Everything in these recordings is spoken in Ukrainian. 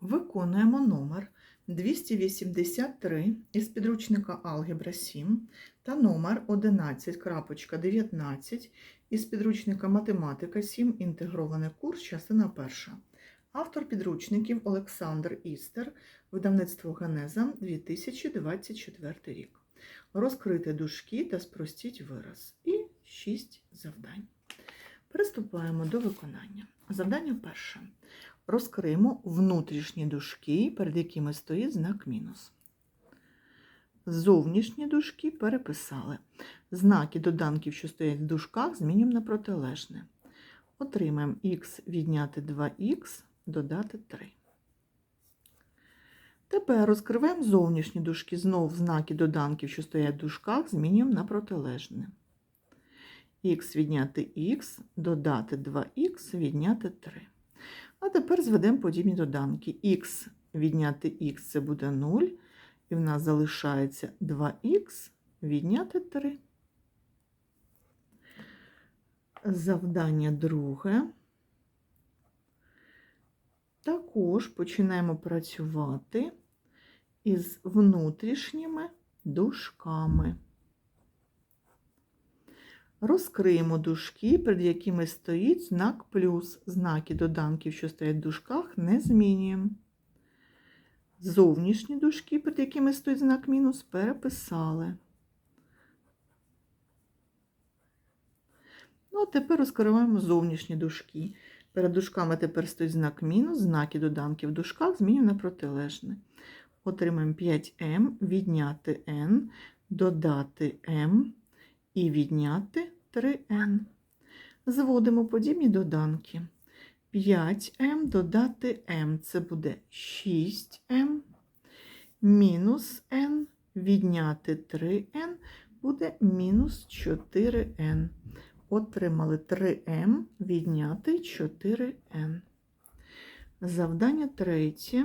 Виконуємо номер 283 із підручника Алгебра 7 та номер 11.19 із підручника Математика 7. Інтегрований курс, частина 1. Автор підручників Олександр Істер, видавництво Генеза 2024 рік. Розкрити дужки та спростіть вираз. І 6 завдань. Приступаємо до виконання. Завдання перше. Розкриємо внутрішні дужки, перед якими стоїть знак мінус. Зовнішні дужки переписали. Знаки доданків, що стоять в дужках, змінюємо на протилежне. Отримаємо х відняти 2х, додати 3. Тепер розкриваємо зовнішні дужки. Знов знаки доданків, що стоять в дужках, змінюємо на протилежне. Х відняти х, додати 2х, відняти 3. А тепер зведемо подібні доданки. х відняти х це буде 0, і в нас залишається 2х відняти 3. Завдання друге. Також починаємо працювати із внутрішніми дужками. Розкриємо дужки, перед якими стоїть знак плюс. Знаки доданків, що стоять в дужках, не змінюємо. Зовнішні дужки, перед якими стоїть знак мінус, переписали. Ну, а тепер розкриваємо зовнішні дужки. Перед дужками тепер стоїть знак мінус, знаки доданків в дужках змінюємо на протилежне. Отримаємо 5m, відняти n, додати m і відняти 3n. Зводимо подібні доданки. 5m додати m це буде 6m, мінус n, відняти 3n буде мінус 4n. Отримали 3m, відняти 4n. Завдання третє.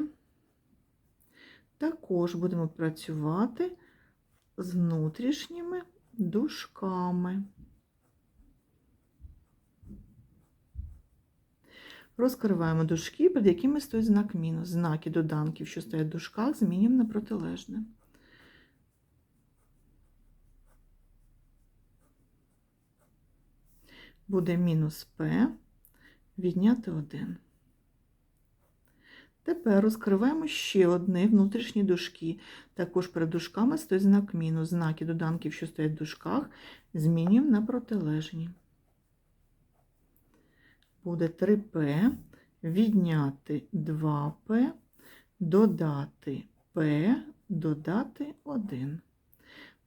Також будемо працювати з внутрішніми дужками. Розкриваємо дужки, під якими стоїть знак мінус. Знаки доданків, що стоять в дужках, змінюємо на протилежне. Буде мінус p відняти 1. Тепер розкриваємо ще одні внутрішні дужки. Також перед дужками стоїть знак мінус. Знаки доданків, що стоять в дужках, змінюємо на протилежні. Буде 3p, відняти 2p, додати p, додати 1.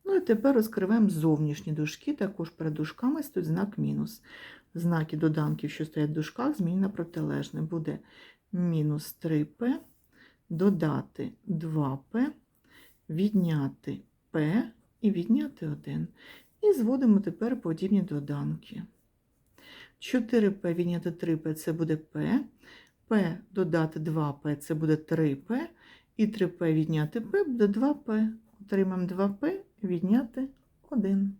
Ну і тепер розкриваємо зовнішні дужки. Також перед дужками стоїть знак мінус. Знаки доданків, що стоять в дужках, змінюємо на протилежне. Буде мінус 3p, додати 2p, відняти p і відняти 1. І зводимо тепер подібні доданки. 4p відняти 3p це буде p, p додати 2p це буде 3p, і 3p відняти p буде 2p. Отримаємо 2p відняти 1.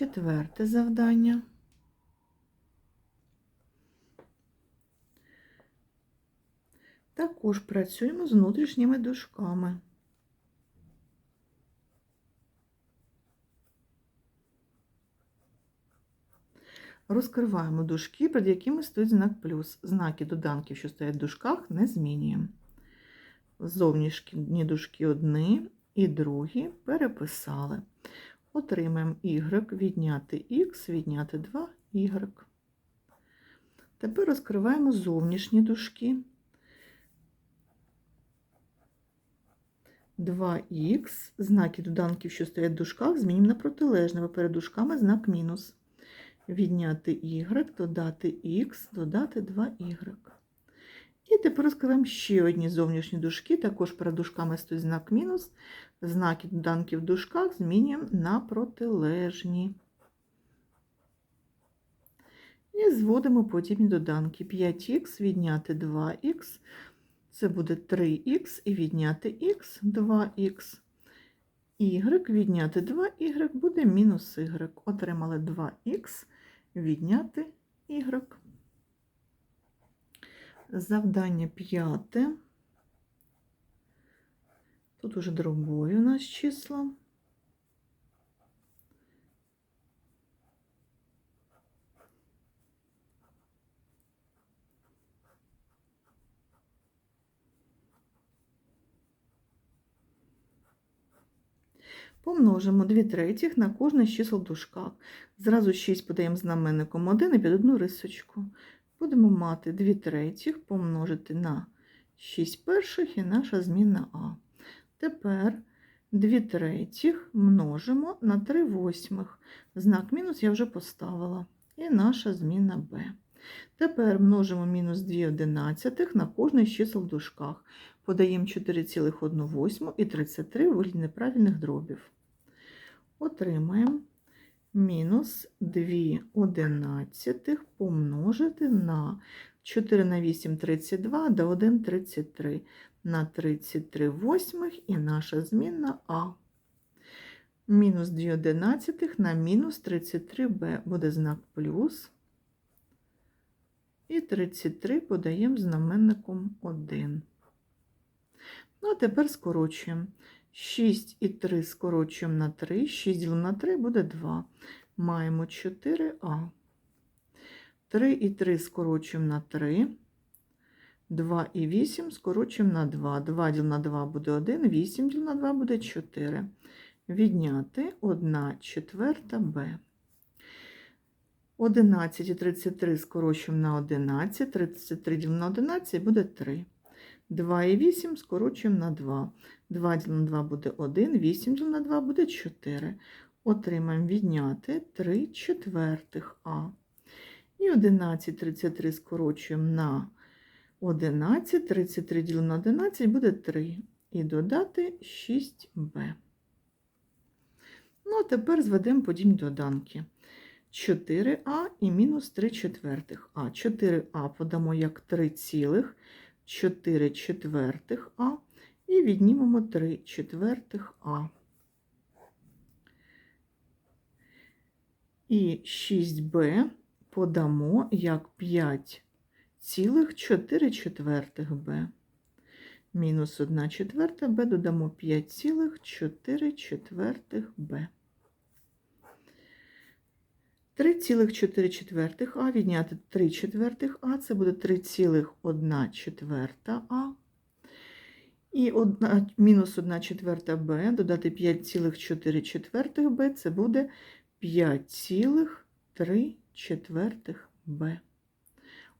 Четверте завдання. Також працюємо з внутрішніми дужками. Розкриваємо дужки, перед якими стоїть знак плюс. Знаки доданків, що стоять в дужках, не змінюємо. Зовнішні дужки одні і другі переписали. Отримаємо y відняти х, відняти 2y. Тепер розкриваємо зовнішні дужки. 2х, знаки доданків, що стоять в дужках, змінюємо на протилежне, бо перед дужками знак мінус. Відняти y, додати х, додати 2y. І тепер розкриваємо ще одні зовнішні дужки, також перед дужками стоїть знак мінус. Знаки доданків в дужках змінюємо на протилежні. І зводимо подібні доданки. 5х відняти 2х, це буде 3х і відняти х 2х. y відняти 2y буде мінус y. Отримали 2х відняти y. Завдання п'яте. Тут уже дробові у нас числа. Помножимо 2 третіх на кожне з чисел в дужках. Зразу 6 подаємо знаменником 1 і під одну рисочку. Будемо мати 2 третіх помножити на 6 перших і наша змінна А. Тепер 2 третіх множимо на 3 восьмих. Знак мінус я вже поставила. І наша зміна Б. Тепер множимо мінус 2 одинадцятих на кожне з чисел в дужках. Подаємо 4,1 і 33 у неправильних дробів. Отримаємо мінус 2 одинадцятих помножити на 4 на 8 – 32, до 1 – 33, на 33 восьмих і наша змінна А. Мінус 2 одинадцятих на мінус 33b буде знак плюс. І 33 подаємо знаменником 1. Ну, а тепер скорочуємо. 6 і 3 скорочуємо на 3, 6 на 3 буде 2. Маємо 4а. 3 і 3 скорочуємо на 3. 2 і 8 скорочуємо на 2. 2 діл на 2 буде 1, 8 діл на 2 буде 4. Відняти 1 четверта b. 11 і 33 скорочуємо на 11, 33 ділимо на 11 буде 3. 2 і 8 скорочуємо на 2. 2 діл на 2 буде 1, 8 діл на 2 буде 4. Отримаємо відняти 3 четвертих А. І 11, 33 скорочуємо на 11, 33 ділимо на 11 буде 3. І додати 6b. Ну, а тепер зведемо подібні доданки. 4а і мінус 3 четвертих А. 4а подамо як 3 цілих, 4 четвертих А і віднімемо 3 четвертих А. І 6b подамо як 5 цілих 4 четвертих Б. Мінус 1 четверта Б додамо 5 цілих 4 четвертих Б. 3,4 четвертих А відняти 3 четвертих А, це буде 3,1 четверта А. І одна, мінус 1 четверта Б, додати 5,4 четвертих Б, це буде 5,3 четвертих Б.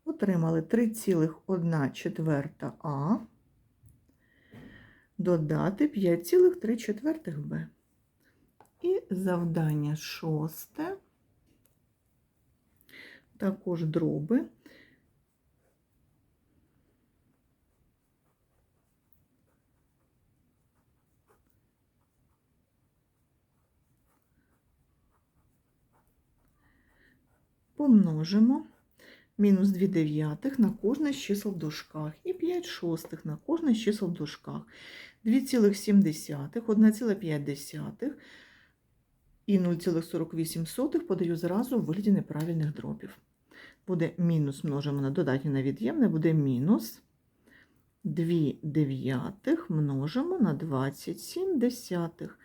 Отримали 3,1 четверта А, додати 5,3 четвертих Б. І завдання шосте. Також дроби. Помножимо мінус 2 дев'ятих на кожне з чисел в дужках і 5 шостих на кожне з чисел в дужках. 2,7, 1,5 і 0,48 подаю зразу в вигляді неправильних дробів. Буде мінус множимо на додатнє на від'ємне, буде мінус 2 дев'ятих множимо на 27 десятих.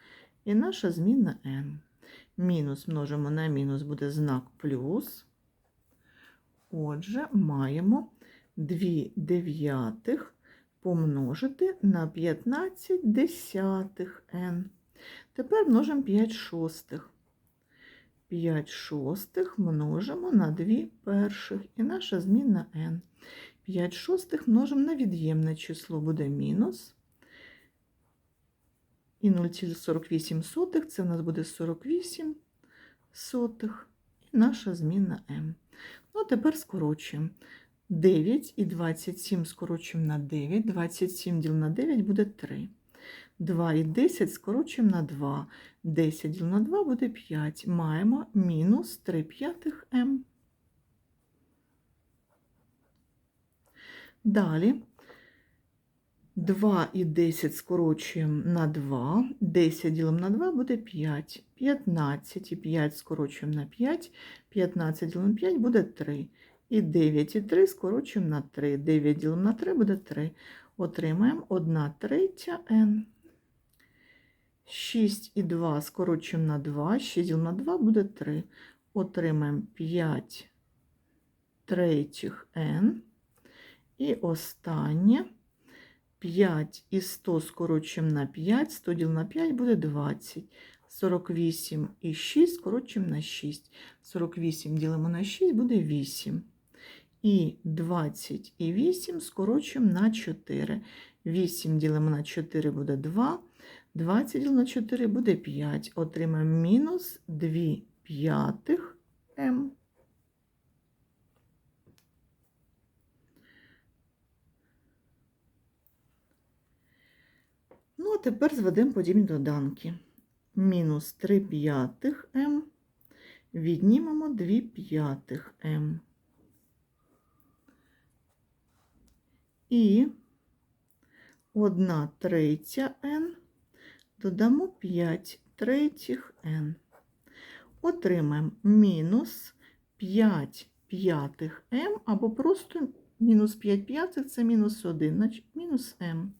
І наша змінна n. Мінус множимо на мінус буде знак плюс. Отже, маємо 2 дев'ятих помножити на 15 десятих n. Тепер множимо 5 шостих. 5 шостих множимо на 2 перших. І наша змінна n. 5 шостих множимо на від'ємне число буде мінус. І 0,48 це у нас буде 48 сотих. І наша змінна m. Ну, тепер скорочуємо. 9 і 27 скорочуємо на 9. 27 діл на 9 буде 3. 2 і 10 скорочуємо на 2. 10 діл на 2 буде 5. Маємо мінус 3 п'ятих М. Далі 2 і 10 скорочуємо на 2. 10 ділимо на 2 буде 5. 15 і 5 скорочуємо на 5. 15 ділимо на 5 буде 3. І 9 і 3 скорочуємо на 3. 9 ділимо на 3 буде 3. Отримаємо 1 третя n. 6 і 2 скорочуємо на 2. 6 ділимо на 2 буде 3. Отримаємо 5 третіх n. І останнє 5 і 100 скорочуємо на 5, 100 діл на 5 буде 20. 48 і 6 скорочуємо на 6. 48 ділимо на 6 буде 8. І 20 і 8 скорочуємо на 4. 8 ділимо на 4 буде 2. 20 ділимо на 4 буде 5. Отримаємо мінус 2 п'ятих М. Ну, а тепер зведемо подібні доданки. Мінус 3 п'ятих М. Віднімемо 2 п'ятих М. І 1 третя Н. Додамо 5 третіх Н. Отримаємо мінус 5 п'ятих М, або просто мінус 5 п'ятих це мінус 1, значить мінус М.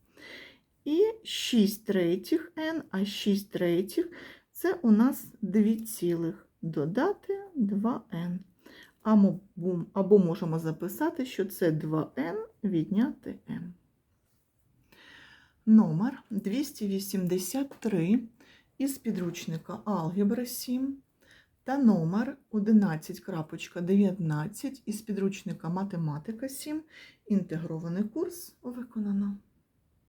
І 6 третіх n, а 6 третіх це у нас 2 цілих. Додати 2n. Або, можемо записати, що це 2n відняти m. Номер 283 із підручника Алгебра 7 та номер 11.19 із підручника Математика 7. Інтегрований курс виконано.